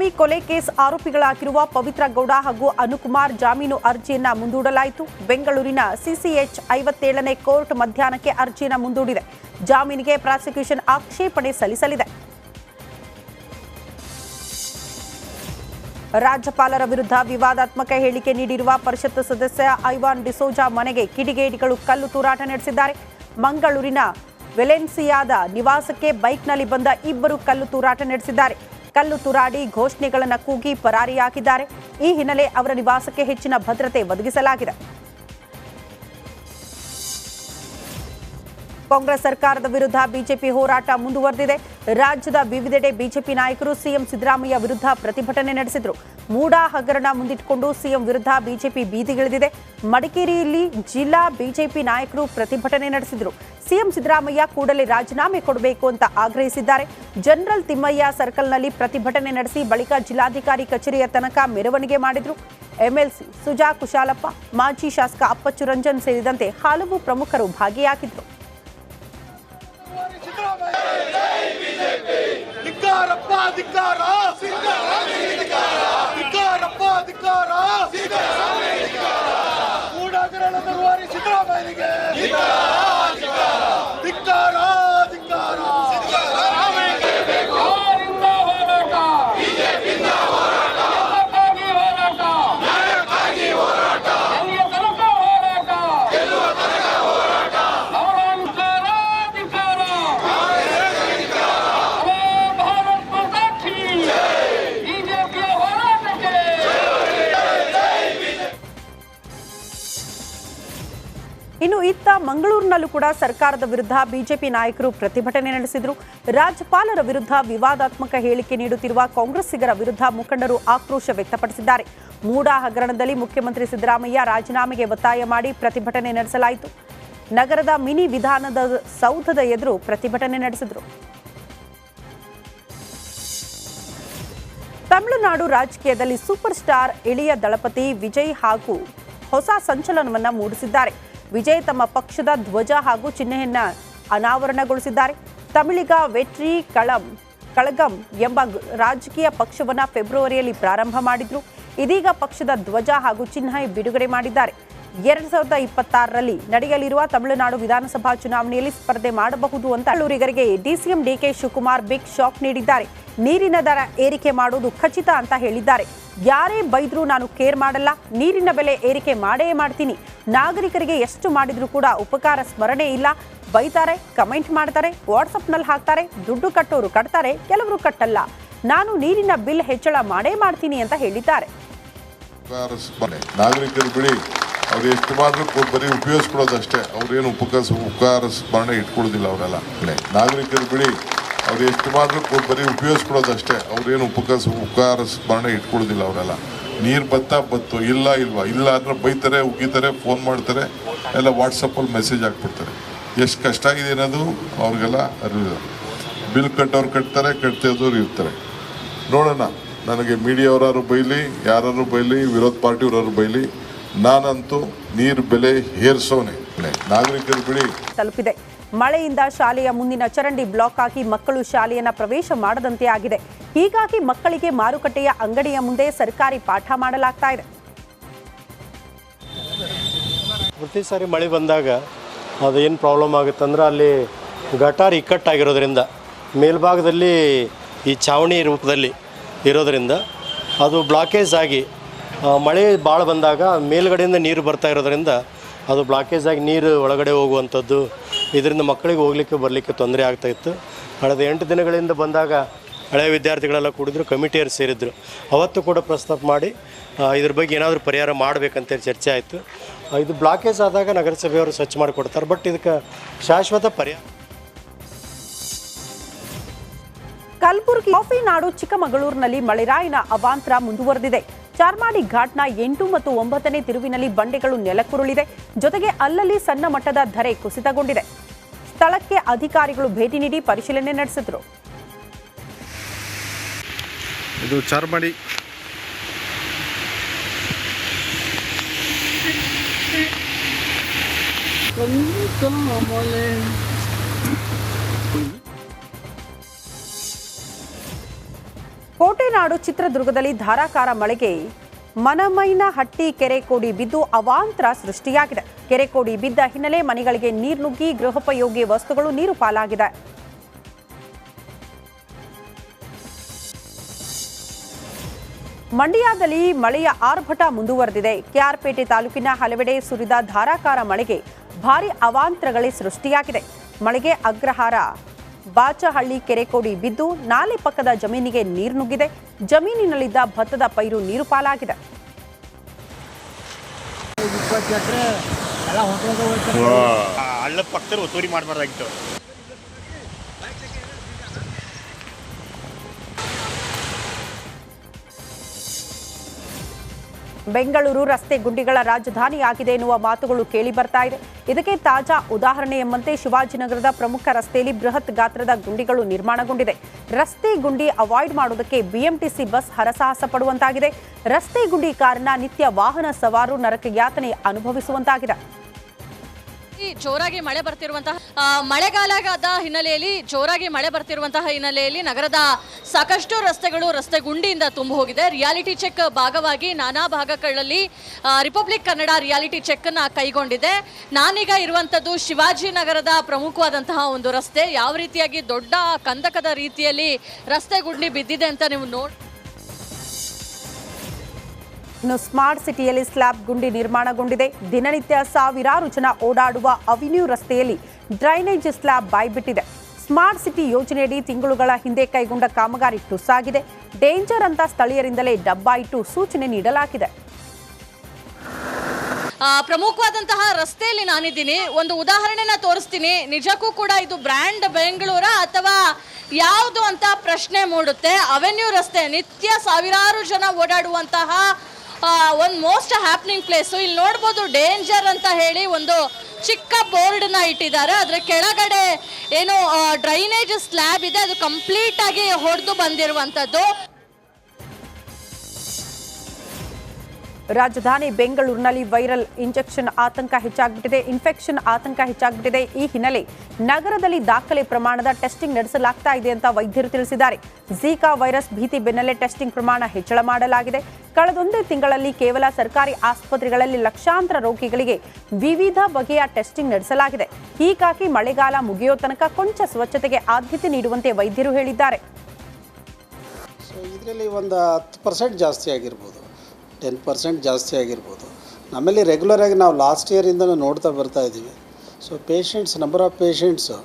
ಕುಮಾರಸ್ವಾಮಿ ಕೊಲೆ ಕೇಸ್ ಆರೋಪಿಗಳಾಗಿರುವ ಪವಿತ್ರ ಗೌಡ ಹಾಗೂ ಅನುಕುಮಾರ್ ಜಾಮೀನು ಅರ್ಜಿಯನ್ನ ಮುಂದೂಡಲಾಯಿತು. ಬೆಂಗಳೂರಿನ ಸಿಸಿಎಚ್ ಐವತ್ತೇಳನೇ ಕೋರ್ಟ್ ಮಧ್ಯಾಹ್ನಕ್ಕೆ ಅರ್ಜಿಯನ್ನ ಮುಂದೂಡಿದೆ. ಜಾಮೀನಿಗೆ ಪ್ರಾಸಿಕ್ಯೂಷನ್ ಆಕ್ಷೇಪಣೆ ಸಲ್ಲಿಸಲಿದೆ. ರಾಜ್ಯಪಾಲರ ವಿರುದ್ಧ ವಿವಾದಾತ್ಮಕ ಹೇಳಿಕೆ ನೀಡಿರುವ ಪರಿಷತ್ ಸದಸ್ಯ ಐವಾನ್ ಡಿಸೋಜಾ ಮನೆಗೆ ಕಿಡಿಗೇಡಿಗಳು ಕಲ್ಲು ತೂರಾಟ ನಡೆಸಿದ್ದಾರೆ. ಮಂಗಳೂರಿನ ವೆಲೆನ್ಸಿಯಾದ ನಿವಾಸಕ್ಕೆ ಬೈಕ್ನಲ್ಲಿ ಬಂದ ಇಬ್ಬರು ಕಲ್ಲು ತೂರಾಟ ನಡೆಸಿದ್ದಾರೆ. ಕಲ್ಲು ತುರಾಡಿ ಘೋಷಣೆಗಳನ್ನು ಕೂಗಿ ಪರಾರಿಯಾಗಿದ್ದಾರೆ. ಈ ಹಿನ್ನೆಲೆ ಅವರ ನಿವಾಸಕ್ಕೆ ಹೆಚ್ಚಿನ ಭದ್ರತೆ ಒದಗಿಸಲಾಗಿದೆ. ಕಾಂಗ್ರೆಸ್ ಸರ್ಕಾರದ ವಿರುದ್ಧ ಬಿಜೆಪಿ ಹೋರಾಟ ಮುಂದುವರೆದಿದೆ. ರಾಜ್ಯದ ವಿವಿಧೆಡೆ ಬಿಜೆಪಿ ನಾಯಕರು ಸಿಎಂ ಸಿದ್ದರಾಮಯ್ಯ ವಿರುದ್ಧ ಪ್ರತಿಭಟನೆ ನಡೆಸಿದರು. ಮೂಡಾ ಹಗರಣ ಮುಂದಿಟ್ಟುಕೊಂಡು ಸಿಎಂ ವಿರುದ್ಧ ಬಿಜೆಪಿ ಬೀದಿಗಿಳಿದಿದೆ. ಮಡಿಕೇರಿಯಲ್ಲಿ ಜಿಲ್ಲಾ ಬಿಜೆಪಿ ನಾಯಕರು ಪ್ರತಿಭಟನೆ ನಡೆಸಿದರು. ಸಿಎಂ ಸಿದ್ದರಾಮಯ್ಯ ಕೂಡಲೇ ರಾಜೀನಾಮೆ ಕೊಡಬೇಕು ಅಂತ ಆಗ್ರಹಿಸಿದ್ದಾರೆ. ಜನರಲ್ ತಿಮ್ಮಯ್ಯ ಸರ್ಕಲ್ನಲ್ಲಿ ಪ್ರತಿಭಟನೆ ನಡೆಸಿ ಬಳಿಕ ಜಿಲ್ಲಾಧಿಕಾರಿ ಕಚೇರಿಯ ತನಕ ಮೆರವಣಿಗೆ ಮಾಡಿದ್ರು. ಎಂಎಲ್ಸಿ ಸುಜಾ ಕುಶಾಲಪ್ಪ, ಮಾಜಿ ಶಾಸಕ ಅಪ್ಪಚ್ಚು ರಂಜನ್ ಸೇರಿದಂತೆ ಹಲವು ಪ್ರಮುಖರು ಭಾಗಿಯಾಗಿದ್ದರು ಧಿಕ್ಕಾರಪ್ಪ ಧಿಕ್ಕಾರ ಧಿಕ್ಕಾರಪ್ಪ ಧಿಕ್ಕಾರ ಗೂಢಾಗರಣ ತರುವಾರಿ ಸಿದ್ದರಾಮಯ್ಯನಿಗೆ ಮಂಗಳೂರಿನಲ್ಲೂ ಕೂಡ ಸರ್ಕಾರದ ವಿರುದ್ಧ ಬಿಜೆಪಿ ನಾಯಕರು ಪ್ರತಿಭಟನೆ ನಡೆಸಿದರು. ರಾಜ್ಯಪಾಲರ ವಿರುದ್ಧ ವಿವಾದಾತ್ಮಕ ಹೇಳಿಕೆ ನೀಡುತ್ತಿರುವ ಕಾಂಗ್ರೆಸ್ಸಿಗರ ವಿರುದ್ಧ ಮುಖಂಡರು ಆಕ್ರೋಶ ವ್ಯಕ್ತಪಡಿಸಿದ್ದಾರೆ. ಮೂಡಾ ಹಗರಣದಲ್ಲಿ ಮುಖ್ಯಮಂತ್ರಿ ಸಿದ್ದರಾಮಯ್ಯ ರಾಜೀನಾಮೆಗೆ ಒತ್ತಾಯ ಮಾಡಿ ಪ್ರತಿಭಟನೆ ನಡೆಸಲಾಯಿತು. ನಗರದ ಮಿನಿ ವಿಧಾನದ ಸೌಧದ ಎದುರು ಪ್ರತಿಭಟನೆ ನಡೆಸಿದರು. ತಮಿಳುನಾಡು ರಾಜಕೀಯದಲ್ಲಿ ಸೂಪರ್ ಸ್ಟಾರ್ ಇಳಿಯ ದಳಪತಿ ವಿಜಯ್ ಹಾಗೂ ಹೊಸ ಸಂಚಲನವನ್ನ ಮೂಡಿಸಿದ್ದಾರೆ. ವಿಜಯ್ ತಮ್ಮ ಪಕ್ಷದ ಧ್ವಜ ಹಾಗೂ ಚಿಹ್ನೆಯನ್ನ ಅನಾವರಣಗೊಳಿಸಿದ್ದಾರೆ. ತಮಿಳಿಗ ವೆಟ್ರಿ ಕಳಂ, ಕಳಗಂ ಎಂಬ ರಾಜಕೀಯ ಪಕ್ಷವನ್ನ ಫೆಬ್ರವರಿಯಲ್ಲಿ ಪ್ರಾರಂಭ ಮಾಡಿದ್ರು. ಇದೀಗ ಪಕ್ಷದ ಧ್ವಜ ಹಾಗೂ ಚಿಹ್ನೆ ಬಿಡುಗಡೆ ಮಾಡಿದ್ದಾರೆ. ಎರಡ್ ಸಾವಿರದ ಇಪ್ಪತ್ತಾರರಲ್ಲಿ ನಡೆಯಲಿರುವ ತಮಿಳುನಾಡು ವಿಧಾನಸಭಾ ಚುನಾವಣೆಯಲ್ಲಿ ಸ್ಪರ್ಧೆ ಮಾಡಬಹುದು ಅಂತ ಬೆಂಗಳೂರಿಗರಿಗೆ DCM DK Shivakumar big shock ನೀಡಿದ್ದಾರೆ. ನೀರಿನ ದರ ಏರಿಕೆ ಮಾಡುವುದು ಖಚಿತ ಅಂತ ಹೇಳಿದ್ದಾರೆ. ಯಾರೇ ಬೈದ್ರೂ ನಾನು ಕೇರ್ ಮಾಡಲ್ಲ, ನೀರಿನ ಬೆಲೆ ಏರಿಕೆ ಮಾಡೇ ಮಾಡ್ತೀನಿ. ನಾಗರಿಕರಿಗೆ ಎಷ್ಟು ಮಾಡಿದ್ರೂ ಕೂಡ ಉಪಕಾರ ಸ್ಮರಣೆ ಇಲ್ಲ. ಬೈತಾರೆ, ಕಮೆಂಟ್ ಮಾಡ್ತಾರೆ, ವಾಟ್ಸಪ್ನಲ್ಲಿ ಹಾಕ್ತಾರೆ, ದುಡ್ಡು ಕಟ್ಟೋರು ಕಟ್ತಾರೆ, ಕೆಲವರು ಕಟ್ಟಲ್ಲ. ನಾನು ನೀರಿನ ಬಿಲ್ ಹೆಚ್ಚಳ ಮಾಡೇ ಮಾಡ್ತೀನಿ ಅಂತ ಹೇಳಿದ್ದಾರೆ. ಬಿಡಿ, ಅವ್ರು ಎಷ್ಟು ಮಾತ್ರ ಬರೀ ಉಪಯೋಗಿಸ್ಕೊಳ್ಳೋದಷ್ಟೇ ಅವ್ರೇನು ಉಪಕಾರ ಉಪಕಾರ ಸ್ಮರಣೆ ಇಟ್ಕೊಳ್ಳೋದಿಲ್ಲ ಅವರೆಲ್ಲ. ನಾಗರಿಕರು ಬಿಡಿ ಅವ್ರು ಎಷ್ಟು ಮಾತ್ರ ಕೊ- ಬರೀ ಉಪಯೋಗಿಸ್ಕೊಳ್ಳೋದಷ್ಟೇ. ಅವ್ರೇನು ಉಪಕಾರ ಉಪಕಾರ ಸ್ಮರಣೆ ಇಟ್ಕೊಳ್ಳೋದಿಲ್ಲ ಅವರೆಲ್ಲ. ನೀರು ಬತ್ತಾ ಬತ್ತು, ಇಲ್ಲ, ಇಲ್ವಾ? ಇಲ್ಲ ಅಂದರೆ ಬೈತಾರೆ, ಉಗಿತಾರೆ ಫೋನ್ ಮಾಡ್ತಾರೆ, ಎಲ್ಲ ವಾಟ್ಸಪ್ಪಲ್ಲಿ ಮೆಸೇಜ್ ಹಾಕ್ಬಿಡ್ತಾರೆ. ಎಷ್ಟು ಕಷ್ಟ ಆಗಿದೆ ಅನ್ನೋದು ಅವ್ರಿಗೆಲ್ಲ ಅರಿವಿಲ್ಲ. ಬಿಲ್ ಕಟ್ಟೋರು ಕಟ್ತಾರೆ ಕಟ್ತಿದ್ದವ್ರು ಇರ್ತಾರೆ. ನೋಡೋಣ. ನನಗೆ ಮೀಡಿಯಾವರಾರು ಬೈಲಿ ಯಾರು ಬೈಲಿ, ವಿರೋಧ ಪಾರ್ಟಿಯವರಾದ್ರು ಬೈಲಿ, ನಾನಂತೂ ನೀರು ಬೆಲೆ ಹೇರಿಸೋನೆ ನಾಗರಿಕರು ಬಿಡಿ. ತಲುಪಿದೆ. ಮಳೆಯಿಂದ ಶಾಲೆಯ ಮುಂದಿನ ಚರಂಡಿ ಬ್ಲಾಕ್ ಆಗಿ ಮಕ್ಕಳು ಶಾಲೆಯನ್ನು ಪ್ರವೇಶ ಮಾಡದಂತೆ ಆಗಿದೆ. ಹೀಗಾಗಿ ಮಕ್ಕಳಿಗೆ ಮಾರುಕಟ್ಟೆಯ ಅಂಗಡಿಯ ಮುಂದೆ ಸರ್ಕಾರಿ ಪಾಠ ಮಾಡಲಾಗ್ತಾ ಇದೆ. ಪ್ರತಿ ಸಾರಿ ಮಳೆ ಬಂದಾಗ ಅದು ಏನು ಪ್ರಾಬ್ಲಮ್ ಆಗುತ್ತೆ ಅಂದ್ರೆ ಅಲ್ಲಿ ಗಟಾರ್ ಇಕ್ಕಟ್ಟಾಗಿರೋದ್ರಿಂದ ಮೇಲ್ಭಾಗದಲ್ಲಿ ಈ ಛಾವಣಿ ರೂಪದಲ್ಲಿ ಇರೋದರಿಂದ ಅದು ಬ್ಲಾಕೇಜ್ ಆಗಿ ಮಳೆ ಭಾಳ ಬಂದಾಗ ಮೇಲ್ಗಡೆಯಿಂದ ನೀರು ಬರ್ತಾ ಇರೋದ್ರಿಂದ ಅದು ಬ್ಲಾಕೇಜ್ ಆಗಿ ನೀರು ಒಳಗಡೆ ಹೋಗುವಂಥದ್ದು, ಇದರಿಂದ ಮಕ್ಕಳಿಗೆ ಹೋಗ್ಲಿಕ್ಕೆ ಬರಲಿಕ್ಕೆ ತೊಂದರೆ ಆಗ್ತಾ ಇತ್ತು. ಕಳೆದ ಎಂಟು ದಿನಗಳಿಂದ ಬಂದಾಗ ಹಳೆಯ ವಿದ್ಯಾರ್ಥಿಗಳೆಲ್ಲ ಕೂಡಿದ್ರು ಕಮಿಟಿಯರು ಸೇರಿದ್ರು. ಅವತ್ತು ಕೂಡ ಪ್ರಸ್ತಾಪ ಮಾಡಿ ಇದ್ರ ಬಗ್ಗೆ ಏನಾದರೂ ಪರಿಹಾರ ಮಾಡಬೇಕಂತೇಳಿ ಚರ್ಚೆ ಆಯಿತು. ಇದು ಬ್ಲಾಕೇಜ್ ಆದಾಗ ನಗರಸಭೆಯವರು ಸ್ವಚ್ಛ ಮಾಡಿಕೊಡ್ತಾರೆ, ಬಟ್ ಇದಕ್ಕೆ ಶಾಶ್ವತ ಪರಿಹಾರ ಕಲಬುರಗಿ ಕಾಫಿ ನಾಡು ಚಿಕ್ಕಮಗಳೂರಿನಲ್ಲಿ ಮಳೆರಾಯಿನ ಅವಾಂತರ ಮುಂದುವರೆದಿದೆ. ಚಾರ್ಮಾಡಿ ಘಾಟ್ನ ಎಂಟು ಮತ್ತು ಒಂಬತ್ತನೇ ತಿರುವಿನಲ್ಲಿ ಬಂಡೆಗಳು ನೆಲಕ್ಕುರುಳಿದೆ. ಜೊತೆಗೆ ಅಲ್ಲಲ್ಲಿ ಸಣ್ಣ ಮಟ್ಟದ ಧರೆ ಕುಸಿತಗೊಂಡಿದೆ. ಸ್ಥಳಕ್ಕೆ ಅಧಿಕಾರಿಗಳು ಭೇಟಿ ನೀಡಿ ಪರಿಶೀಲನೆ ನಡೆಸಿದರು. ಇದು ಚಾರ್ಮಾಡಿ. ಕೋಟೆನಾಡು ಚಿತ್ರದುರ್ಗದಲ್ಲಿ ಧಾರಾಕಾರ ಮಳೆಗೆ ಮನಮೈನಹಟ್ಟಿ ಕೆರೆ ಕೋಡಿ ಬಿದ್ದು ಅವಾಂತರ ಸೃಷ್ಟಿಯಾಗಿದೆ. ಕೆರೆ ಕೋಡಿ ಬಿದ್ದ ಹಿನ್ನೆಲೆ ಮನೆಗಳಿಗೆ ನೀರು ನುಗ್ಗಿ ಗೃಹೋಪಯೋಗಿ ವಸ್ತುಗಳು ನೀರು ಪಾಲಾಗಿದೆ. ಮಂಡ್ಯದಲ್ಲಿ ಮಳೆಯ ಆರ್ಭಟ ಮುಂದುವರೆದಿದೆ. ಕೆಆರ್ಪೇಟೆ ತಾಲೂಕಿನ ಹಲವೆಡೆ ಸುರಿದ ಧಾರಾಕಾರ ಮಳೆಗೆ ಭಾರಿ ಅವಾಂತರಗಳೇ ಸೃಷ್ಟಿಯಾಗಿದೆ. ಮಳೆಗೆ ಅಗ್ರಹಾರ ಬಾಚಹಳ್ಳಿ ಕೆರೆಕೋಡಿ ಬಿದ್ದು ನಾಲೆ ಪಕ್ಕದ ಜಮೀನಿಗೆ ನೀರು ನುಗ್ಗಿದೆ. ಜಮೀನಿನಲ್ಲಿದ್ದ ಭತ್ತದ ಪೈರು ನೀರು ಪಾಲಾಗಿದೆ. ಹಳ್ಳದ ಪಕ್ಕದಲ್ಲಿ ಒತ್ತುವರಿ ಮಾಡಬಾರ್ದಾಗಿತ್ತು. ಬೆಂಗಳೂರು ರಸ್ತೆ ಗುಂಡಿಗಳ ರಾಜಧಾನಿಯಾಗಿದೆ ಎನ್ನುವ ಮಾತುಗಳು ಕೇಳಿ ಬರ್ತಾ ಇದೆ. ಇದಕ್ಕೆ ತಾಜಾ ಉದಾಹರಣೆ ಎಂಬಂತೆ ಶಿವಾಜಿನಗರದ ಪ್ರಮುಖ ರಸ್ತೆಯಲ್ಲಿ ಬೃಹತ್ ಗಾತ್ರದ ಗುಂಡಿಗಳು ನಿರ್ಮಾಣಗೊಂಡಿದೆ. ರಸ್ತೆ ಗುಂಡಿ ಅವಾಯ್ಡ್ ಮಾಡುವುದಕ್ಕೆ ಬಿಎಂಟಿಸಿ ಬಸ್ ಹರಸಾಹಸ ಪಡುವಂತಾಗಿದೆ. ರಸ್ತೆ ಗುಂಡಿ ಕಾರಣ ನಿತ್ಯ ವಾಹನ ಸವಾರು ನರಕ ಯಾತನೆ ಅನುಭವಿಸುವಂತಾಗಿದೆ. ಜೋರಾಗಿ ಮಳೆ ಬರ್ತಿರುವಂತಹ ಮಳೆಗಾಲದ ಹಿನ್ನೆಲೆಯಲ್ಲಿ, ಜೋರಾಗಿ ಮಳೆ ಬರ್ತಿರುವಂತಹ ಹಿನ್ನೆಲೆಯಲ್ಲಿ ನಗರದ ಸಾಕಷ್ಟು ರಸ್ತೆಗಳು ರಸ್ತೆ ಗುಂಡಿಯಿಂದ ತುಂಬಿ ಹೋಗಿದೆ. ರಿಯಾಲಿಟಿ ಚೆಕ್ ಭಾಗವಾಗಿ ನಾನಾ ಭಾಗಗಳಲ್ಲಿ ರಿಪಬ್ಲಿಕ್ ಕನ್ನಡ ರಿಯಾಲಿಟಿ ಚೆಕ್ ಅನ್ನ ಕೈಗೊಂಡಿದೆ. ನಾನೀಗ ಇರುವಂತದ್ದು ಶಿವಾಜಿನಗರದ ಪ್ರಮುಖವಾದಂತಹ ಒಂದು ರಸ್ತೆ. ಯಾವ ರೀತಿಯಾಗಿ ದೊಡ್ಡ ಕಂದಕದ ರೀತಿಯಲ್ಲಿ ರಸ್ತೆ ಗುಂಡಿ ಬಿದ್ದಿದೆ ಅಂತ ನೀವು ನೋಡಿ ಇನ್ನು ಸ್ಮಾರ್ಟ್ ಸಿಟಿಯಲ್ಲಿ ಸ್ಲ್ಯಾಬ್ ಗುಂಡಿ ನಿರ್ಮಾಣಗೊಂಡಿದೆ. ದಿನನಿತ್ಯ ಸಾವಿರಾರು ಜನ ಓಡಾಡುವ ಅವಿನ್ಯೂ ರಸ್ತೆಯಲ್ಲಿ ಡ್ರೈನೇಜ್ ಸ್ಲ್ಯಾಬ್ ಬಾಯ್ಬಿಟ್ಟಿದೆ. ಸ್ಮಾರ್ಟ್ ಸಿಟಿ ಯೋಜನೆಯಡಿ ತಿಂಗಳುಗಳ ಹಿಂದೆ ಕೈಗೊಂಡ ಕಾಮಗಾರಿ ಟುಸ್ಸಾಗಿದೆ. ಡೇಂಜರ್ ಅಂತ ಸ್ಥಳೀಯರಿಂದಲೇ ಡಬ್ಬ ಇಟ್ಟು ಸೂಚನೆ ನೀಡಲಾಗಿದೆ. ಪ್ರಮುಖವಾದಂತಹ ರಸ್ತೆಯಲ್ಲಿ ನಾನಿದ್ದೀನಿ. ಒಂದು ಉದಾಹರಣೆನ ತೋರಿಸ್ತೀನಿ. ನಿಜಕ್ಕೂ ಕೂಡ ಇದು ಬ್ರ್ಯಾಂಡ್ ಬೆಂಗಳೂರ ಅಥವಾ ಯಾವುದು ಅಂತ ಪ್ರಶ್ನೆ ಮೂಡುತ್ತೆ. ಅವೆನ್ಯೂ ರಸ್ತೆ ನಿತ್ಯ ಸಾವಿರಾರು ಜನ ಓಡಾಡುವಂತಹ ಒಂದು ಮೋಸ್ಟ್ ಹ್ಯಾಪ್ನಿಂಗ್ ಪ್ಲೇಸು ಇಲ್ಲಿ ನೋಡ್ಬೋದು ಡೇಂಜರ್ ಅಂತ ಹೇಳಿ ಒಂದು ಚಿಕ್ಕ ಬೋರ್ಡ್ನ ಇಟ್ಟಿದ್ದಾರೆ. ಅದರ ಕೆಳಗಡೆ ಏನು ಡ್ರೈನೇಜ್ ಸ್ಲ್ಯಾಬ್ ಇದೆ. ಅದು ಕಂಪ್ಲೀಟ್ ಆಗಿ ಹೊಡೆದು ಬಂದಿರುವಂಥದ್ದು. ರಾಜಧಾನಿ ಬೆಂಗಳೂರಿನಲ್ಲಿ ವೈರಲ್ ಇಂಜೆಕ್ಷನ್ ಆತಂಕ ಹೆಚ್ಚಾಗ್ಬಿಟ್ಟಿದೆ, ಇನ್ಫೆಕ್ಷನ್ ಆತಂಕ ಹೆಚ್ಚಾಗ್ಬಿಟ್ಟಿದೆ. ಈ ಹಿನ್ನೆಲೆ ನಗರದಲ್ಲಿ ದಾಖಲೆ ಪ್ರಮಾಣದ ಟೆಸ್ಟಿಂಗ್ ನಡೆಸಲಾಗ್ತಾ ಇದೆ ಅಂತ ವೈದ್ಯರು ತಿಳಿಸಿದ್ದಾರೆ. ಝೀಕಾ ವೈರಸ್ ಭೀತಿ ಬೆನ್ನಲ್ಲೇ ಟೆಸ್ಟಿಂಗ್ ಪ್ರಮಾಣ ಹೆಚ್ಚಳ ಮಾಡಲಾಗಿದೆ. ಕಳೆದೊಂದೇ ತಿಂಗಳಲ್ಲಿ ಕೇವಲ ಸರ್ಕಾರಿ ಆಸ್ಪತ್ರೆಗಳಲ್ಲಿ ಲಕ್ಷಾಂತರ ರೋಗಿಗಳಿಗೆ ವಿವಿಧ ಬಗೆಯ ಟೆಸ್ಟಿಂಗ್ ನಡೆಸಲಾಗಿದೆ. ಹೀಗಾಗಿ ಮಳೆಗಾಲ ಮುಗಿಯೋ ತನಕ ಕೊಂಚ ಸ್ವಚ್ಛತೆಗೆ ಆದ್ಯತೆ ನೀಡುವಂತೆ ವೈದ್ಯರು ಹೇಳಿದ್ದಾರೆ. ಇದರಲ್ಲಿ ಒಂದು ಹತ್ತು ಪರ್ಸೆಂಟ್ ಜಾಸ್ತಿ ಆಗಿರ್ಬೋದು. ಟೆನ್ ಪರ್ಸೆಂಟ್ ಜಾಸ್ತಿ ಆಗಿರ್ಬೋದು. ನಮ್ಮಲ್ಲಿ ರೆಗ್ಯುಲರಾಗಿ ನಾವು ಲಾಸ್ಟ್ ಇಯರಿಂದನೂ ನೋಡ್ತಾ ಬರ್ತಾ ಇದ್ದೀವಿ. So patients number of patients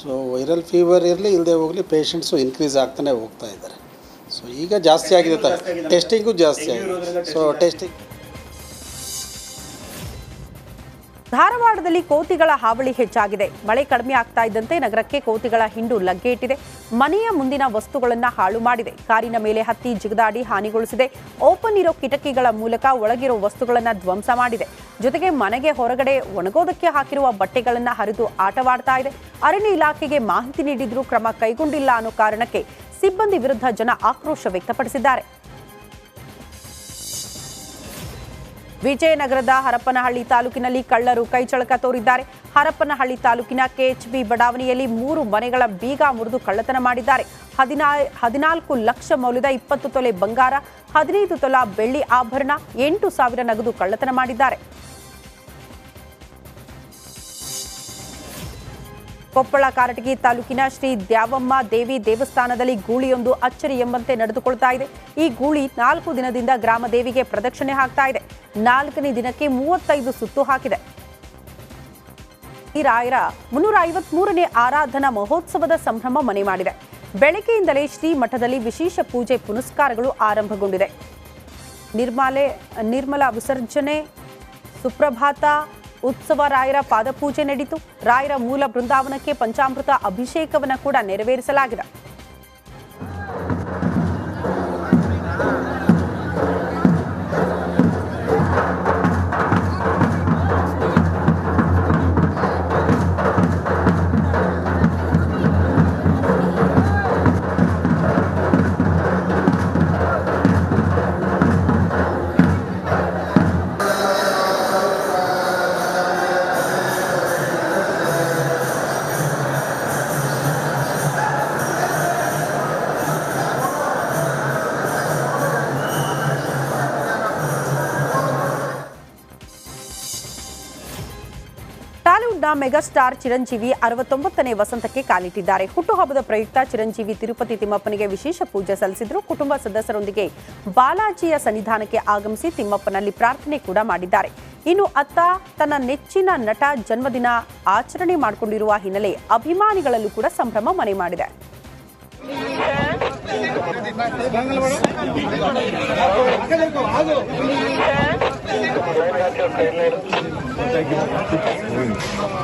so viral fever ಇರಲಿ ಇಲ್ಲದೆ ಹೋಗಲಿ ಪೇಷಂಟ್ಸು ಇನ್ಕ್ರೀಸ್ ಆಗ್ತಾನೆ ಹೋಗ್ತಾ ಇದ್ದಾರೆ. ಸೊ ಈಗ ಜಾಸ್ತಿ ಆಗಿದೆ ಟೆಸ್ಟಿಂಗು ಜಾಸ್ತಿ ಆಗಿದೆ ಸೊ ಟೆಸ್ಟಿಂಗ್ ಧಾರವಾಡದಲ್ಲಿ ಕೋತಿಗಳ ಹಾವಳಿ ಹೆಚ್ಚಾಗಿದೆ. ಮಳೆ ಕಡಿಮೆ ಆಗ್ತಾ ಇದ್ದಂತೆ ನಗರಕ್ಕೆ ಕೋತಿಗಳ ಹಿಂಡು ಲಗ್ಗೆ ಇಟ್ಟಿದೆ. ಮನೆಯ ಮುಂದಿನ ವಸ್ತುಗಳನ್ನು ಹಾಳು ಮಾಡಿದೆ. ಕಾರಿನ ಮೇಲೆ ಹತ್ತಿ ಜಿಗದಾಡಿ ಹಾನಿಗೊಳಿಸಿದೆ. ಓಪನ್ ಇರೋ ಕಿಟಕಿಗಳ ಮೂಲಕ ಒಳಗಿರೋ ವಸ್ತುಗಳನ್ನು ಧ್ವಂಸ ಮಾಡಿದೆ. ಜೊತೆಗೆ ಮನೆಗೆ ಹೊರಗಡೆ ಒಣಗೋದಕ್ಕೆ ಹಾಕಿರುವ ಬಟ್ಟೆಗಳನ್ನು ಹರಿದು ಆಟವಾಡ್ತಾ ಇದೆ. ಅರಣ್ಯ ಇಲಾಖೆಗೆ ಮಾಹಿತಿ ನೀಡಿದ್ರೂ ಕ್ರಮ ಕೈಗೊಂಡಿಲ್ಲ ಅನ್ನೋ ಕಾರಣಕ್ಕೆ ಸಿಬ್ಬಂದಿ ವಿರುದ್ಧ ಜನ ಆಕ್ರೋಶ ವ್ಯಕ್ತಪಡಿಸಿದ್ದಾರೆ. ವಿಜಯನಗರದ ಹರಪನಹಳ್ಳಿ ತಾಲೂಕಿನಲ್ಲಿ ಕಳ್ಳರು ಕೈಚಳಕ ತೋರಿದ್ದಾರೆ. ಹರಪನಹಳ್ಳಿ ತಾಲೂಕಿನ ಕೆಎಚ್ಬಿ ಬಡಾವಣೆಯಲ್ಲಿ ಮೂರು ಮನೆಗಳ ಬೀಗ ಮುರಿದು ಕಳ್ಳತನ ಮಾಡಿದ್ದಾರೆ. ಹದಿನಾ, ಹದಿನಾಲ್ಕು ಲಕ್ಷ ಮೌಲ್ಯದ ಇಪ್ಪತ್ತು ತೊಲೆ ಬಂಗಾರ, ಹದಿನೈದು ತೊಲ ಬೆಳ್ಳಿ ಆಭರಣ, ಎಂಟು ಸಾವಿರ ನಗದು ಕಳ್ಳತನ ಮಾಡಿದ್ದಾರೆ. ಕೊಪ್ಪಳ ಕಾರಟಗಿ ತಾಲೂಕಿನ ಶ್ರೀ ದ್ಯಾವಮ್ಮ ದೇವಿ ದೇವಸ್ಥಾನದಲ್ಲಿ ಗೂಳಿಯೊಂದು ಅಚ್ಚರಿ ಎಂಬಂತೆ ನಡೆದುಕೊಳ್ತಾ ಇದೆ. ಈ ಗೂಳಿ ನಾಲ್ಕು ದಿನದಿಂದ ಗ್ರಾಮ ದೇವಿಗೆ ಪ್ರದಕ್ಷಿಣೆ ಹಾಕ್ತಾ ಇದೆ. ನಾಲ್ಕನೇ ದಿನಕ್ಕೆ ಮೂವತ್ತೈದು ಸುತ್ತು ಹಾಕಿದೆ. ಈ ರಾಯರ ಮುನ್ನೂರ ಐವತ್ಮೂರನೇ ಆರಾಧನಾ ಮಹೋತ್ಸವದ ಸಂಭ್ರಮ ಮನೆ ಮಾಡಿದೆ. ಬೆಳಗ್ಗೆಯಿಂದಲೇ ಶ್ರೀ ಮಠದಲ್ಲಿ ವಿಶೇಷ ಪೂಜೆ ಪುನಸ್ಕಾರಗಳು ಆರಂಭಗೊಂಡಿದೆ. ನಿರ್ಮಾಲೆ, ನಿರ್ಮಲ ವಿಸರ್ಜನೆ, ಸುಪ್ರಭಾತ ಉತ್ಸವ ರಾಯರ ಪಾದಪೂಜೆ ನಡೆಯಿತು ರಾಯರ ಮೂಲ ಬೃಂದಾವನಕ್ಕೆ ಪಂಚಾಮೃತ ಅಭಿಷೇಕವನ್ನು ಕೂಡ ನೆರವೇರಿಸಲಾಗಿದೆ. ಬಾಲಿವುಡ್ನ ಮೆಗಾಸ್ಟಾರ್ ಚಿರಂಜೀವಿ ಅರವತ್ತೊಂಬತ್ತನೇ ವಸಂತಕ್ಕೆ ಕಾಲಿಟ್ಟಿದ್ದಾರೆ. ಹುಟ್ಟುಹಬ್ಬದ ಪ್ರಯುಕ್ತ ಚಿರಂಜೀವಿ ತಿರುಪತಿ ತಿಮ್ಮಪ್ಪನಿಗೆ ವಿಶೇಷ ಪೂಜೆ ಸಲ್ಲಿಸಿದ್ರು. ಕುಟುಂಬ ಸದಸ್ಯರೊಂದಿಗೆ ಬಾಲಾಜಿಯ ಸನ್ನಿಧಾನಕ್ಕೆ ಆಗಮಿಸಿ ತಿಮ್ಮಪ್ಪನಲ್ಲಿ ಪ್ರಾರ್ಥನೆ ಕೂಡ ಮಾಡಿದ್ದಾರೆ. ಇನ್ನು ಅತ್ತ ತನ್ನ ನೆಚ್ಚಿನ ನಟ ಜನ್ಮದಿನ ಆಚರಣೆ ಮಾಡಿಕೊಂಡಿರುವ ಹಿನ್ನೆಲೆ ಅಭಿಮಾನಿಗಳಲ್ಲೂ ಕೂಡ ಸಂಭ್ರಮ ಮನೆ ಮಾಡಿದೆ. Thank you.